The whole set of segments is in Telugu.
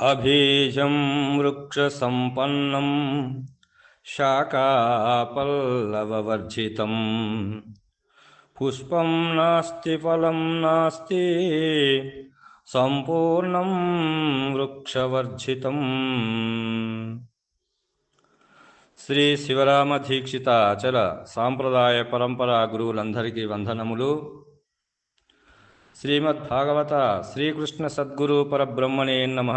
అభీజం వృక్షసంపన్నం శాఖాపల్లవవర్జితం పుష్పం నాస్తి ఫలం నాస్తి సంపూర్ణం వృక్షవర్జితం శ్రీ శివరామ దీక్షిత అచల సాంప్రదాయ పరంపర గురువులందరికీ వందనములు శ్రీమద్భాగవత శ్రీకృష్ణ సద్గురు పరబ్రహ్మణే నమ.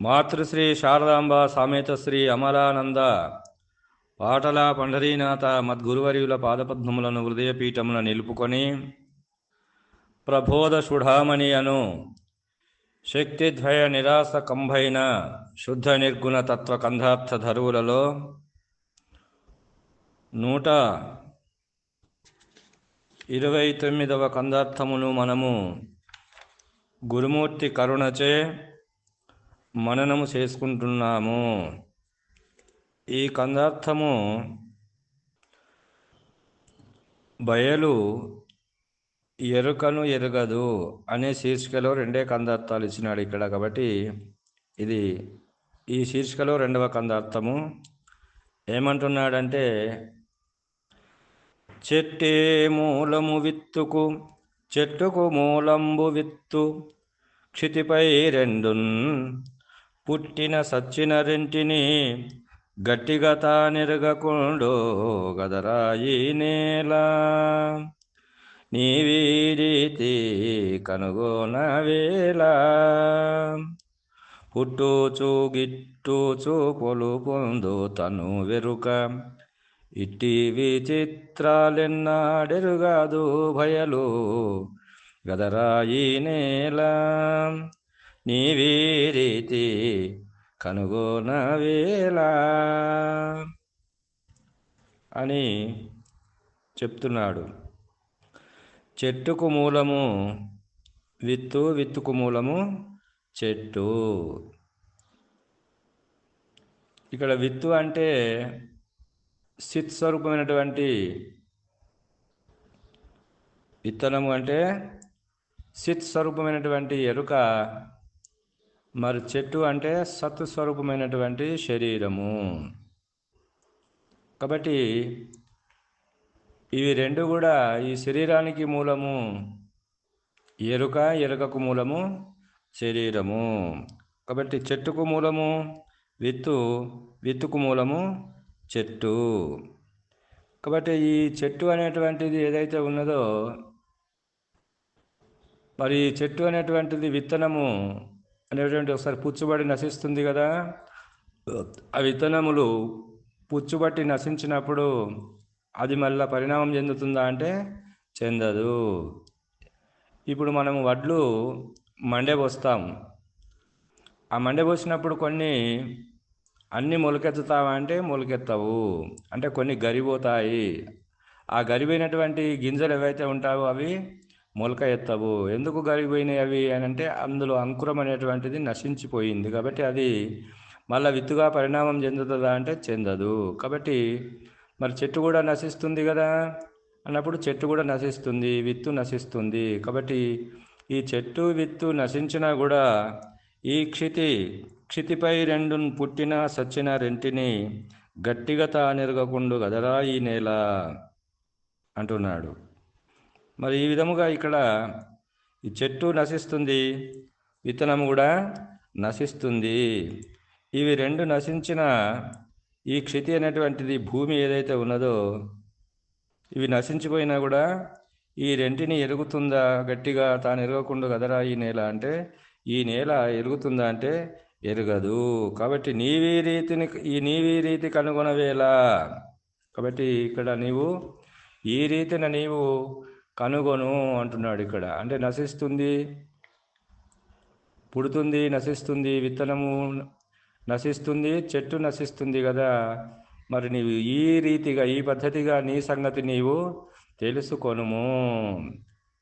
మాతృశ్రీ శారదాంబ సామేత శ్రీ అమలానంద పాటల పండరీనాథ మద్గురువర్యుల పాదపద్మములను హృదయపీఠమున నిలుపుకొని ప్రబోధ సుఢామణి అను శక్తిద్వయ నిరాశ కంభైన శుద్ధ నిర్గుణ తత్వ కంధార్థ ధరువులలో నూట ఇరవై తొమ్మిదవ కందార్థమును మనము గురుమూర్తి కరుణచే మననము చేసుకుంటున్నాము. ఈ కందార్థము బయలు ఎరుకను ఎరగదు అనే శీర్షికలో రెండే కందార్థాలు ఇచ్చినాడు ఇక్కడ కాబట్టి ఇది ఈ శీర్షికలో రెండవ కందార్థము. ఏమంటున్నాడంటే చెట్టే మూలము విత్తుకు చెట్టుకు మూలంబు విత్తు. క్షితిపై రెండున్ పుట్టిన సచ్చిన రెంటిని గట్టిగా తానెరగకుండో గదరాయి నేల. నీవీరీతి కనుగోనవేళ పుట్టుచు గిట్టుచు పొలు పొందు తను వెరుక. ఇట్టి విచిత్రాలెన్నాడెరుగాదు భయలు? గదరాయి నేల నీవీరీతి కనుగోనవేళ అని చెప్తున్నాడు. చెట్టుకు మూలము విత్తు విత్తుకు మూలము చెట్టు. ఇక్కడ విత్తు అంటే సిత్ స్వరూపమైనటువంటి విత్తనము అంటే సిత్ స్వరూపమైనటువంటి ఎరుక మరి చెట్టు అంటే సత్ స్వరూపమైనటువంటి శరీరము. కాబట్టి ఇవి రెండు కూడా ఈ శరీరానికి మూలము ఎరుక ఎరుకకు మూలము శరీరము. కాబట్టి చెట్టుకు మూలము విత్తు విత్తుకు మూలము చెట్టు. కాబట్టి ఈ చెట్టు అనేటువంటిది ఏదైతే ఉన్నదో మరి చెట్టు అనేటువంటిది విత్తనము అనేటువంటి ఒకసారి పుచ్చుబడి నశిస్తుంది కదా. ఆ విత్తనములు పుచ్చుబట్టి నశించినప్పుడు అది మళ్ళీ పరిణామం చెందుతుందా అంటే చెందదు. ఇప్పుడు మనము వడ్లు మండే పోస్తాం ఆ మండే పోసినప్పుడు కొన్ని అన్నీ మొలకెత్తుతావా అంటే మొలకెత్తవు. అంటే కొన్ని గరిపోతాయి ఆ గరిపోయినటువంటి గింజలు ఏవైతే ఉంటావో అవి మొలక ఎత్తవు. ఎందుకు గరిపోయినాయి అవి అని అంటే అందులో అంకురం అనేటువంటిది నశించిపోయింది. కాబట్టి అది మళ్ళీ విత్తుగా పరిణామం చెందుతుందా అంటే చెందదు. కాబట్టి మరి చెట్టు కూడా నశిస్తుంది కదా అన్నప్పుడు చెట్టు కూడా నశిస్తుంది విత్తు నశిస్తుంది. కాబట్టి ఈ చెట్టు విత్తు నశించినా కూడా ఈ క్షితి క్షితిపై రెండు పుట్టిన సచ్చిన రెంటిని గట్టిగా తానెరగకుండు గదరా ఈ నేల? అంటున్నాడు. మరి ఈ విధముగా ఇక్కడ ఈ చెట్టు నశిస్తుంది విత్తనం కూడా నశిస్తుంది. ఇవి రెండు నశించిన ఈ క్షితి అనేటువంటిది భూమి ఏదైతే ఉన్నదో ఇవి నశించిపోయినా కూడా ఈ రెంటిని ఎరుగుతుందా? గట్టిగా తాను ఎరగకుండా కదరా ఈ నేల అంటే ఈ నేల ఎరుగుతుందా అంటే ఎరగదు. కాబట్టి నీవీ రీతిని ఈ నీవీ రీతి కనుగొనవేళ కాబట్టి ఇక్కడ నీవు ఈ రీతిన నీవు కనుగొను అంటున్నాడు ఇక్కడ. అంటే నశిస్తుంది పుడుతుంది నశిస్తుంది విత్తనము నశిస్తుంది చెట్టు నశిస్తుంది కదా. మరి నీవు ఈ రీతిగా ఈ పద్ధతిగా నీ సంగతి నీవు తెలుసుకొనుము.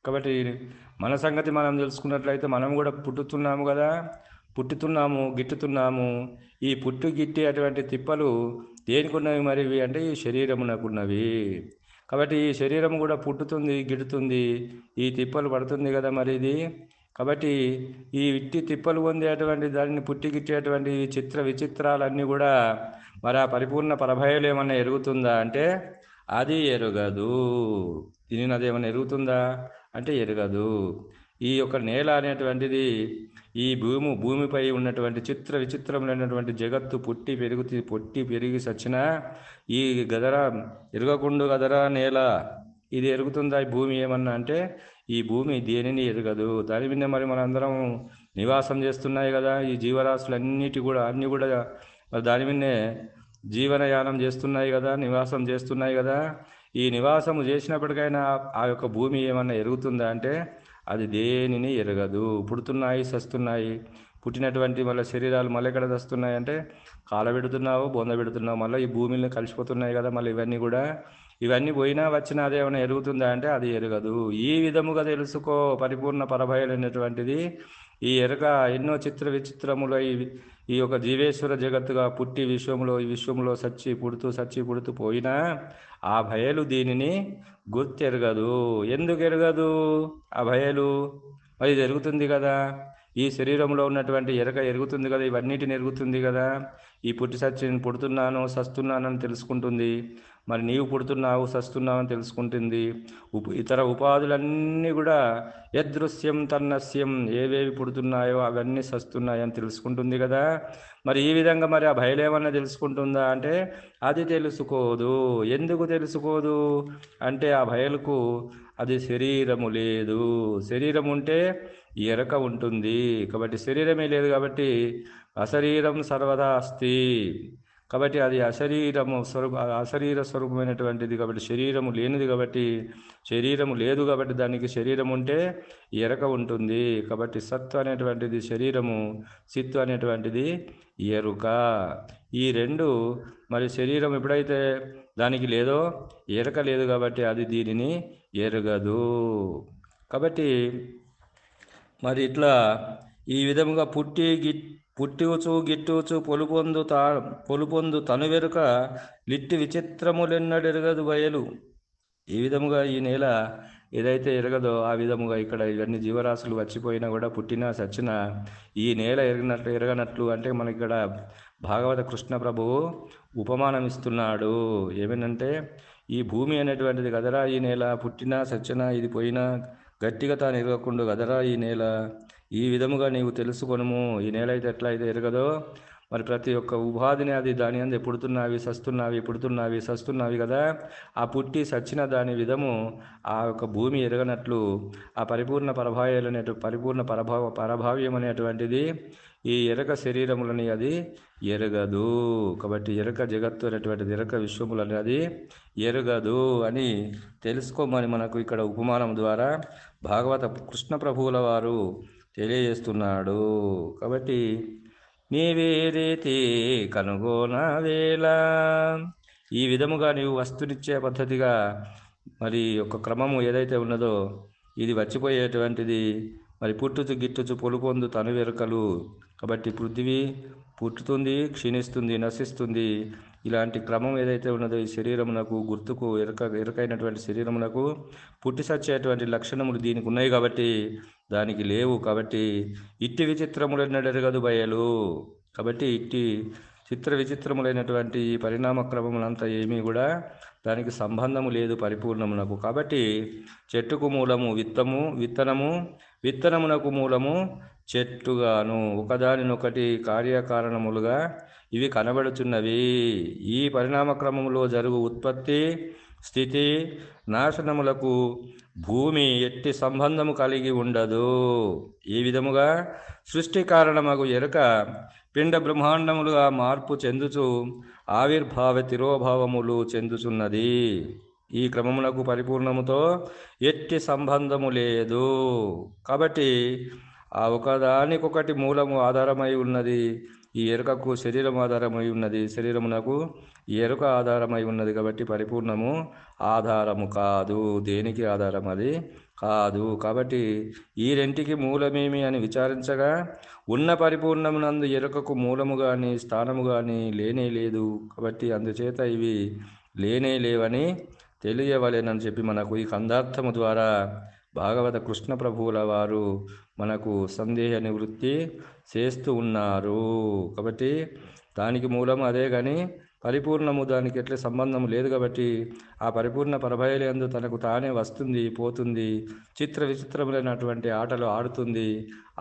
కాబట్టి మన సంగతి మనం తెలుసుకున్నట్లయితే మనం కూడా పుట్టుతున్నాము కదా. పుట్టుతున్నాము గిట్టుతున్నాము. ఈ పుట్టు గిట్టి అటువంటి తిప్పలు దేనికున్నవి మరివి అంటే ఈ శరీరమునకున్నవి. కాబట్టి ఈ శరీరం కూడా పుట్టుతుంది గిడుతుంది ఈ తిప్పలు పడుతుంది కదా మరి ఇది. కాబట్టి ఈ ఇట్టి తిప్పలు పొందేటువంటి దానిని పుట్టికిచ్చేటువంటి ఈ చిత్ర విచిత్రాలన్నీ కూడా మరి ఆ పరిపూర్ణ పరభయలు ఏమన్నా ఎరుగుతుందా? అంటే అది ఎరగదు. దీని ఏమన్నా ఎరుగుతుందా? అంటే ఎరగదు. ఈ యొక్క నేల అనేటువంటిది ఈ భూమి భూమిపై ఉన్నటువంటి చిత్ర విచిత్రములైనటువంటి జగత్తు పుట్టి పెరుగుతూ పుట్టి పెరిగి సచ్చిన ఈ గదర ఎరగకుండు గదరా నేల ఇది ఎరుగుతుందా ఈ భూమి ఏమన్నా అంటే ఈ భూమి దేనిని ఎరగదు. దాని మీద మరి మనందరం నివాసం చేస్తున్నాయి కదా ఈ జీవరాశులన్నిటి కూడా అన్నీ కూడా మరి దాని మీదనే జీవనయానం చేస్తున్నాయి కదా నివాసం చేస్తున్నాయి కదా. ఈ నివాసము చేసినప్పటికైనా ఆ యొక్క భూమి ఏమన్నా ఎరుగుతుందా అంటే అది దేనిని ఎరగదు. పుడుతున్నాయి సస్తున్నాయి. పుట్టినటువంటి మళ్ళీ శరీరాలు మళ్ళీ ఎక్కడ వస్తున్నాయి అంటే కాల పెడుతున్నావు బొంద పెడుతున్నావు మళ్ళీ ఈ భూమిని కలిసిపోతున్నాయి కదా మళ్ళీ ఇవన్నీ కూడా ఇవన్నీ పోయినా వచ్చినా అదేమైనా ఎరుగుతుందా అంటే అది ఎరగదు. ఈ విధముగా తెలుసుకో పరిపూర్ణ పరభయలైనటువంటిది ఈ ఎరక ఎన్నో చిత్ర విచిత్రములు ఈ ఈ యొక్క జీవేశ్వర జగత్తుగా పుట్టి విశ్వంలో ఈ విశ్వంలో సచ్చి పుడుతూ సచ్చి పుడుతూ పోయినా ఆ భయలు దీనిని గుర్తెరగదు. ఎందుకు ఎరగదు ఆ భయలు? మరి జరుగుతుంది ఎరుగుతుంది కదా. ఈ శరీరంలో ఉన్నటువంటి ఎరక ఎరుగుతుంది కదా ఇవన్నిటిని ఎరుగుతుంది కదా. ఈ పుట్టి సచ్చి పుడుతున్నాను సస్తున్నానని తెలుసుకుంటుంది. మరి నీవు పుడుతున్నావు సస్తున్నావు అని తెలుసుకుంటుంది. ఉప ఇతర ఉపాధులన్నీ కూడా యదృశ్యం తన్నస్యం ఏవేవి పుడుతున్నాయో అవన్నీ సస్తున్నాయని తెలుసుకుంటుంది కదా. మరి ఈ విధంగా మరి ఆ భయలేమన్నా తెలుసుకుంటుందా అంటే అది తెలుసుకోదు. ఎందుకు తెలుసుకోదు? అంటే ఆ భయలకు అది శరీరము లేదు. శరీరం ఉంటే ఎరక ఉంటుంది. కాబట్టి శరీరమే లేదు కాబట్టి అశరీరం సర్వదా అస్తి. కాబట్టి అది అశరీరము స్వరూప అశరీర స్వరూపమైనటువంటిది కాబట్టి శరీరము లేనిది కాబట్టి శరీరము లేదు కాబట్టి దానికి శరీరం ఉంటే ఎరక ఉంటుంది. కాబట్టి సత్తు అనేటువంటిది శరీరము సిత్తు అనేటువంటిది ఎరుక. ఈ రెండు మరి శరీరం ఎప్పుడైతే దానికి లేదో ఎరక లేదు కాబట్టి అది దీనిని ఎరగదు. కాబట్టి మరి ఇట్లా ఈ విధముగా పుట్టి గి పుట్టివచ్చు గిట్టువచ్చు పొలుపొందు తా పొలుపొందు తను వెనుక లిట్టి విచిత్రములెన్నడెరగదు బయలు. ఈ విధముగా ఈ నేల ఏదైతే ఎరగదో ఆ విధముగా ఇక్కడ ఇవన్నీ జీవరాశులు వచ్చిపోయినా కూడా పుట్టినా సచ్చినా ఈ నేల ఎరగనట్లు ఎరగనట్లు అంటే మనకి ఇక్కడ భాగవత కృష్ణ ప్రభువు ఉపమానం ఇస్తున్నాడు ఏమేనంటే ఈ భూమి అనేటువంటిది కదరా ఈ నేల పుట్టినా సచ్చినా ఇది పోయినా గట్టిగా తాను ఎరగకుండా కదరా ఈ నేల? ఈ విధముగా నీవు తెలుసుకొనుము ఈ నేల అయితే ఎట్లా అయితే ఎరగదో మరి ప్రతి ఒక్క ఉపాధిని అది దాని అందు పుడుతున్నావి సస్తున్నావి పుడుతున్నావి సస్తున్నావి కదా. ఆ పుట్టి సచ్చిన దాని విధము ఆ యొక్క భూమి ఎరగనట్లు ఆ పరిపూర్ణ పరభావాలు అనేటు పరిపూర్ణ పరభావ పరభావ్యం అనేటువంటిది ఈ ఎరక శరీరములని అది ఎరగదు. కాబట్టి ఎరక జగత్తు అనేటువంటిది ఎరక విశ్వములని అది ఎరగదు అని తెలుసుకోమని మనకు ఇక్కడ ఉపమానం ద్వారా భాగవత కృష్ణ ప్రభువుల వారు తెలియజేస్తున్నాడు. కాబట్టి నీవేదైతే రీతి కనుగోన వేళ. ఈ విధముగా నీవు వస్తునిచ్చే పద్ధతిగా మరి ఒక క్రమము ఏదైతే ఉన్నదో ఇది వచ్చిపోయేటువంటిది. మరి పుట్టుచు గిట్టుచు పొలుపొందు తను వెరకలు కాబట్టి పృథివీ పుట్టుతుంది క్షీణిస్తుంది నశిస్తుంది. ఇలాంటి క్రమం ఏదైతే ఉన్నదో ఈ శరీరమునకు గుర్తుకు ఎరక ఎరకైనటువంటి శరీరమునకు పుట్టి సచ్చేటువంటి లక్షణములు దీనికి ఉన్నాయి కాబట్టి దానికి లేవు కాబట్టి ఇట్టి విచిత్రములు ఎరగదు బయలు. కాబట్టి ఇట్టి చిత్ర విచిత్రములైనటువంటి ఈ పరిణామ క్రమములంతా ఏమీ కూడా దానికి సంబంధము లేదు పరిపూర్ణమునకు. కాబట్టి చెట్టుకు మూలము విత్తము విత్తనము విత్తనమునకు మూలము చెట్టుగాను. ఒకదానినొకటి కార్యకారణములుగా ఇవి కనబడుచున్నవి. ఈ పరిణామ క్రమములో జరుగు ఉత్పత్తి స్థితి నాశనములకు భూమి ఎట్టి సంబంధము కలిగి ఉండదు. ఈ విధముగా సృష్టి కారణమగు ఎరుక పిండ బ్రహ్మాండములుగా మార్పు చెందుచు ఆవిర్భావ తిరోభావములు చెందుచున్నది. ఈ క్రమమునకు పరిపూర్ణముతో ఎట్టి సంబంధము లేదు. కాబట్టి ఆ ఒకదానికొకటి మూలము ఆధారమై ఉన్నది. ఈ ఎరుకకు శరీరం ఆధారమై ఉన్నది. శరీరమునకు ఈ ఎరుక ఆధారమై ఉన్నది కాబట్టి పరిపూర్ణము ఆధారము కాదు. దేనికి ఆధారం అది కాదు. కాబట్టి ఈ రెంటికి మూలమేమి అని విచారించగా ఉన్న పరిపూర్ణమునందు ఎరుకకు మూలము కానీ స్థానము కానీ లేనే లేదు. కాబట్టి అందుచేత ఇవి లేనే లేవని తెలియవలేనని చెప్పి మనకు ఈ కందార్థము ద్వారా భాగవత కృష్ణ ప్రభువుల వారు మనకు సందేహ నివృత్తి చేస్తూ ఉన్నారు. కాబట్టి దానికి మూలం అదే కానీ పరిపూర్ణము దానికి ఎట్లా సంబంధం లేదు కాబట్టి ఆ పరిపూర్ణ పరభయలందు తనకు తానే వస్తుంది పోతుంది. చిత్ర విచిత్రములైనటువంటి ఆటలు ఆడుతుంది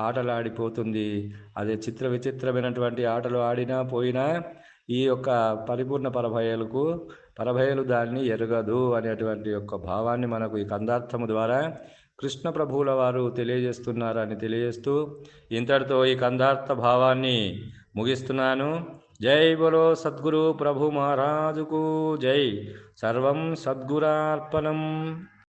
ఆటలు ఆడిపోతుంది అదే చిత్ర విచిత్రమైనటువంటి ఆటలు ఆడినా పోయినా ఈ యొక్క పరిపూర్ణ పరభయలకు పరభయలు దాన్ని ఎరగదు అనేటువంటి యొక్క భావాన్ని మనకు ఈ కందార్థము ద్వారా కృష్ణ ప్రభువుల వారు తెలియజేస్తున్నారని తెలియజేస్తూ ఇంతటితో ఈ కందార్థ భావాన్ని ముగిస్తున్నాను. जय बोलो सद्गुरु प्रभु महाराज को जय। सर्व सद्गुरार्पणम।